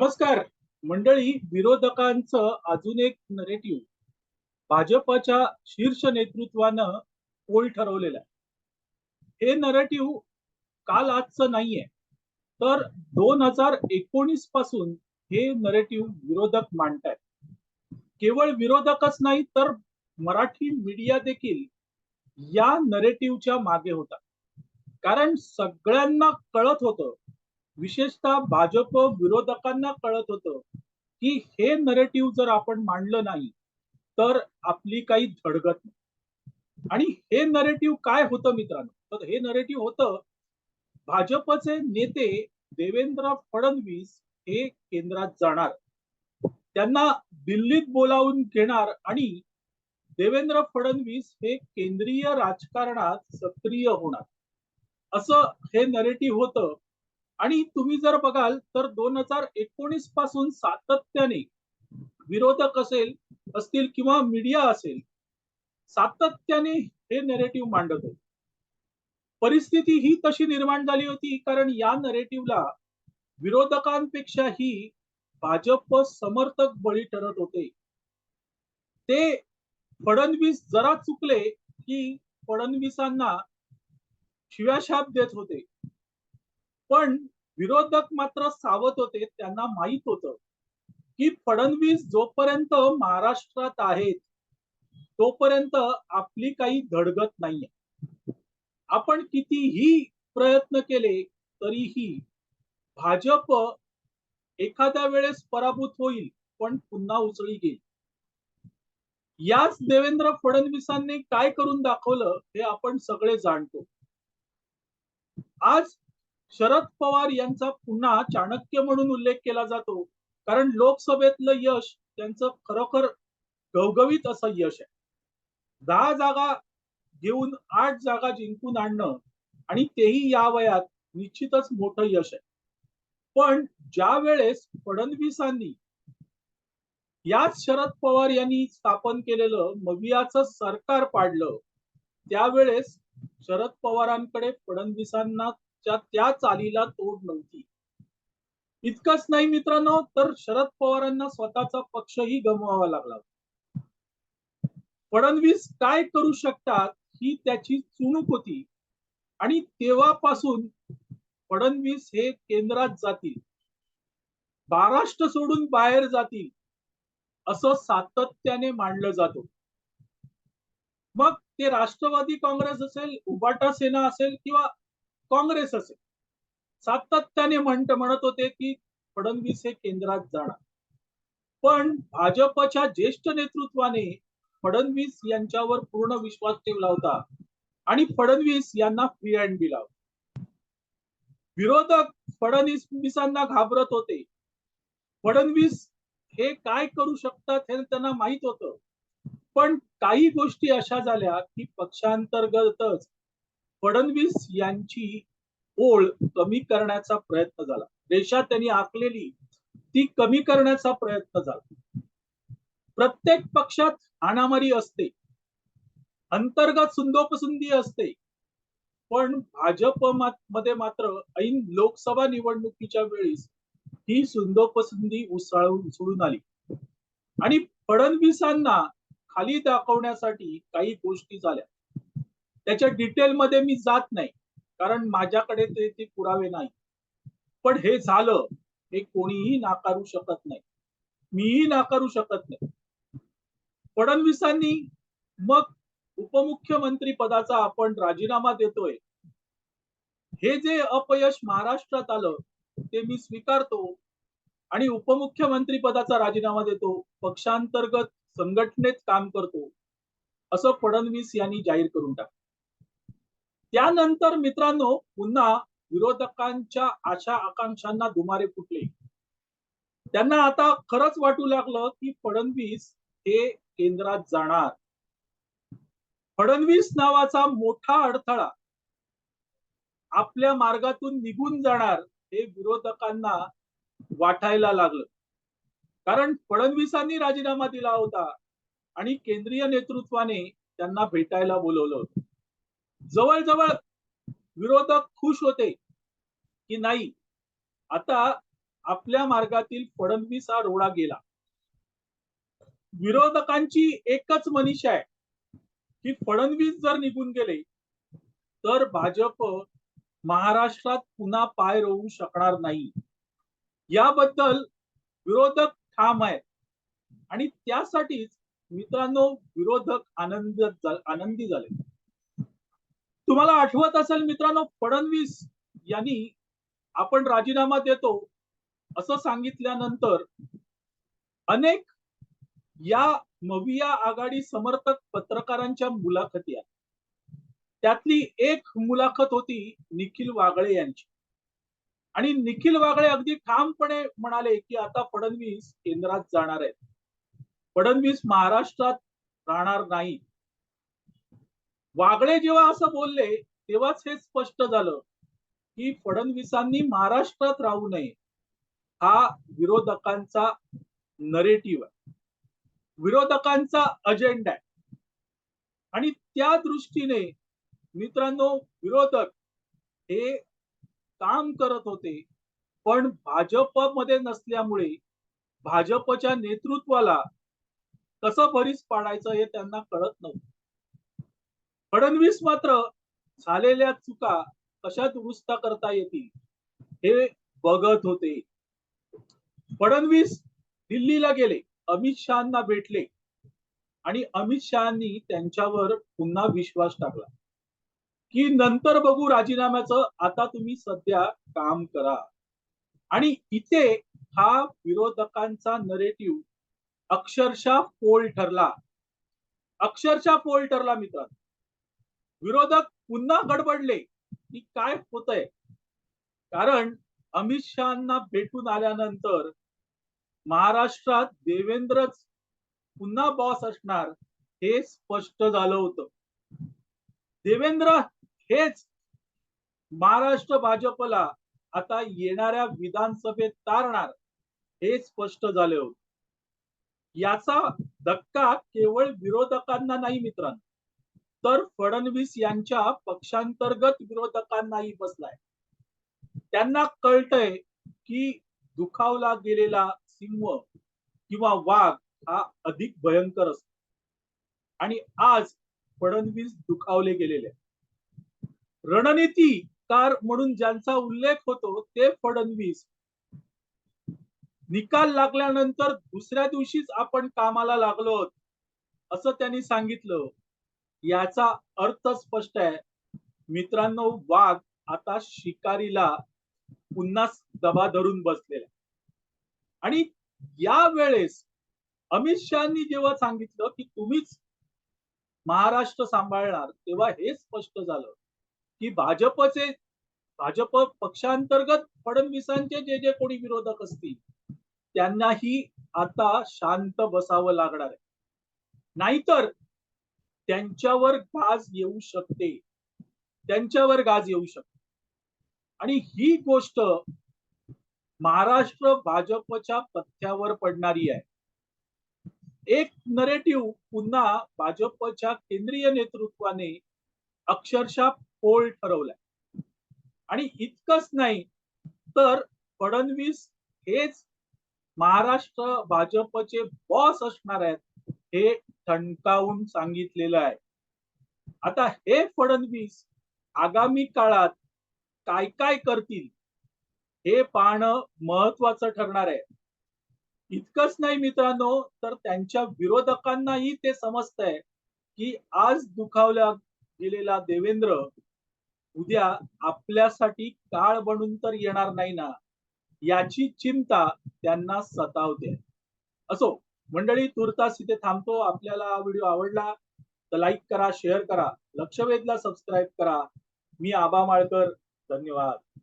नमस्कार. मंडळी विरोधकांचं अजून एक नरेटिव्ह भाजपच्या शीर्ष नेतृत्वानं पोल ठरवलेलं आहे. हे नरेटिव्ह काल आजचं नाहीये. तर दोन हजार एकोणीसपासून हे नरेटिव्ह विरोधक मांडतायत. केवळ विरोधकच नाही तर मराठी मीडिया देखील या नरेटिव्हच्या मागे होता. कारण सगळ्यांना कळत होतं विशेषतः भाजप विरोधकांना कळत होतं की हे नरेटिव्ह जर आपण मांडलं नाही तर आपली काही धडगत नाही. आणि हे नरेटिव्ह काय होतं मित्रांनो? तर हे नरेटिव्ह होतं भाजपचे नेते देवेंद्र फडणवीस हे केंद्रात जाणार. त्यांना दिल्लीत बोलावून घेणार आणि देवेंद्र फडणवीस हे केंद्रीय राजकारणात सक्रिय होणार. असं हे नरेटिव्ह होतं. आणि तुम्ही जर बघाल तर दोन हजार एकोणीसपासून सातत्याने विरोधक असेल असतील किंवा मीडिया असेल सातत्याने हे नेरेटिव्ह मांडत होते. परिस्थिती ही तशी निर्माण झाली होती कारण या नरेटिव्हला विरोधकांपेक्षाही भाजप समर्थक बळी ठरत होते. ते फडणवीस जरा चुकले की फडणवीसांना शिव्याशाप देत होते. पण विरोधक मात्र सावध होते त्यांना माहीत होतं की फडणवीस जोपर्यंत महाराष्ट्रात आहेत तोपर्यंत आपली काही धडगत नाहीये. आपण कितीही प्रयत्न केले तरीही भाजप एखाद्या वेळेस पराभूत होईल पण पुन्हा उचळी घेईल याच देवेंद्र फडणवीसांनी काय करून दाखवलं हे आपण सगळे जाणतो. आज शरद पवार यांचा पुन्हा चाणक्य म्हणून उल्लेख केला जातो. कारण लोकसभेतलं यश त्यांचं खरोखर गवगवीत असं यश आहे. दहा जागा घेऊन आठ जागा जिंकून आणणं आणि तेही या वयात निश्चितच मोठं यश आहे. पण ज्या वेळेस फडणवीसांनी याच शरद पवार यांनी स्थापन केलेलं मवियाचं सरकार पाडलं त्यावेळेस शरद पवारांकडे फडणवीसांना त्या चालीला तोड नव्हती. इतकंच नाही मित्रांनो तर शरद पवारांना स्वतःचा पक्षही गमवावा लागला. फडणवीस काय करू शकतात ही त्याची चुणूक होती आणि तेव्हापासून फडणवीस हे केंद्रात जातील. महाराष्ट्र सोडून बाहेर जातील असं सातत्याने मांडलं जातो. मग ते राष्ट्रवादी काँग्रेस असेल उबाटा सेना असेल किंवा काँग्रेस असेल सातत्याने म्हणत म्हणत होते की फडणवीस हे केंद्रात जाणार. पण भाजपच्या ज्येष्ठ नेतृत्वाने फडणवीस यांच्यावर पूर्ण विश्वास ठेवला होता आणि फडणवीस यांना फ्री हँड दिला विरोधक फडणवीसांना घाबरत होते. फडणवीस हे काय करू शकतात हे त्यांना माहीत होतं. पण काही गोष्टी अशा झाल्या की पक्षांतर्गतच फडणवीस यांची ओळ कमी करण्याचा प्रयत्न झाला. देशात त्यांनी आखलेली ती कमी करण्याचा प्रयत्न झाला. प्रत्येक पक्षात हाणामारी असते. अंतर्गत सुंदोपसुंदी असते. पण भाजपमध्ये मात्र ऐन लोकसभा निवडणुकीच्या वेळेस ही सुंदोपसुंदी उसळून सोडून आली. आणि फडणवीसांना खाली दाखवण्यासाठी काही गोष्टी झाल्या. त्याच्या डिटेलमध्ये मी जात नाही. कारण माझ्याकडे ते ते पुरावे नाही. पण हे झालं हे कोणीही नाकारू शकत नाही. मीही नाकारू शकत नाही. फडणवीसांनी मग उपमुख्यमंत्री पदाचा आपण राजीनामा देतोय. हे जे अपयश महाराष्ट्रात आलं ते मी स्वीकारतो. आणि उपमुख्यमंत्री पदाचा राजीनामा देतो. पक्षांतर्गत संघटनेत काम करतो. असं फडणवीस यांनी जाहीर करून टाकलं. त्यानंतर मित्रांनो पुन्हा विरोधकांच्या आशा आकांक्षांना दुमारे फुटले. त्यांना आता खरंच वाटू लागलं की फडणवीस हे केंद्रात जाणार. फडणवीस नावाचा मोठा अडथळा आपल्या मार्गातून निघून जाणार हे विरोधकांना वाटायला लागलं. कारण फडणवीसांनी राजीनामा दिला होता आणि केंद्रीय नेतृत्वाने त्यांना भेटायला बोलवलं होतं. जवळजवळ विरोधक खुश होते की नाही? आता आपल्या मार्गातील फडणवीस हा रोडा गेला. विरोधकांची एकच मनीषा आहे की फडणवीस जर निघून गेले तर भाजप महाराष्ट्रात पुन्हा पाय रोवू शकणार नाही. याबद्दल विरोधक ठाम आहेत. आणि त्यासाठीच मित्रांनो विरोधक आनंद आनंदी झाले. तुम्हाला आठवत असेल मित्रांनो फडणवीस यांनी आपण राजीनामा देतो असं सांगितल्यानंतर अनेक या मविया आघाडी समर्थक पत्रकारांच्या मुलाखती आहेत त्यातली एक मुलाखत होती निखिल वागळे यांची. आणि निखिल वागळे अगदी ठामपणे म्हणाले की आता फडणवीस केंद्रात जाणार आहेत. फडणवीस महाराष्ट्रात राहणार नाही. वागळे जेव्हा असं बोलले तेव्हाच हे स्पष्ट झालं की फडणवीसांनी महाराष्ट्रात राहू नये. हा विरोधकांचा नरेटिव्ह आहे. विरोधकांचा अजेंडा आहे. आणि त्या दृष्टीने मित्रांनो विरोधक हे काम करत होते पण भाजपमध्ये नसल्यामुळे भाजपच्या नेतृत्वाला कसं भरीस पाडायचं हे त्यांना कळत नव्हतं. फडणवीस मात्र झालेल्या चुका कशा दुरुस्त करता येतील हे बघत होते. फडणवीस दिल्लीला गेले अमित शहाना भेटले आणि अमित शहानी त्यांच्यावर पुन्हा विश्वास टाकला की नंतर बघू राजीनाम्याचं आता तुम्ही सध्या काम करा. आणि इथे हा विरोधकांचा नरेटिव्ह अक्षरशः पोल ठरला. अक्षरशः पोल ठरला मित्रांनो. विरोधक पुन्हा गडबडले. की काय होतंय? कारण अमित शहाना भेटून आल्यानंतर महाराष्ट्रात देवेंद्रच पुन्हा बॉस असणार हे स्पष्ट झालं होतं. देवेंद्र हेच महाराष्ट्र भाजपला आता येणाऱ्या विधानसभेत तारणार हे स्पष्ट झाले होते. याचा धक्का केवळ विरोधकांना नाही मित्रांनो. तर फडणवीस यांच्या पक्षांतर्गत विरोधकांनाही बसलाय. त्यांना कळतंय की दुखावला गेलेला सिंह किंवा वाघ हा अधिक भयंकर असतो. आणि आज फडणवीस दुखावले गेलेले रणनीतीकार म्हणून ज्यांचा उल्लेख होतो ते फडणवीस. निकाल लागल्यानंतर दुसऱ्या दिवशीच आपण कामाला लागलो असं त्यांनी सांगितलं. याचा अर्थ स्पष्ट आहे. मित्रांनो वाघ आता शिकारीला पुन्हा दबा धरून बसलेला आणि या वेळेस अमित शहानी जेव्हा सांगितलं की तुम्हीच महाराष्ट्र सांभाळणार तेव्हा हे स्पष्ट झालं की भाजपचे भाजप पक्षांतर्गत फडणवीसांचे जे जे कोणी विरोधक असतील त्यांनाही आता शांत बसावं लागणार आहे. नाहीतर त्यांच्यावर गाज येऊ शकते. त्यांच्यावर गाज येऊ शकते. आणि ही गोष्ट महाराष्ट्र भाजपच्या पथ्यावर पडणारी आहे. एक नरेटिव्ह पुन्हा भाजपच्या केंद्रीय नेतृत्वाने अक्षरशः पोल ठरवलाय. आणि इतकंच नाही तर फडणवीस हेच महाराष्ट्र भाजपचे बॉस असणार आहेत. हे ठणकावून सांगितलेलं आहे. आता हे फडणवीस आगामी काळात काय काय करतील हे पाहणं महत्वाचं ठरणार आहे. इतकंच नाही मित्रांनो तर त्यांच्या विरोधकांनाही ते समजतंय की आज दुखावल्या गेलेला देवेंद्र उद्या आपल्यासाठी काळ बनून तर येणार नाही ना याची चिंता त्यांना सतावते असो मंडळी तुर्तास इथे थांबतो. आपल्याला हा व्हिडिओ आवडला तर लाईक करा शेअर करा. लक्षवेधला सबस्क्राईब करा. मी आबा माळकर. धन्यवाद.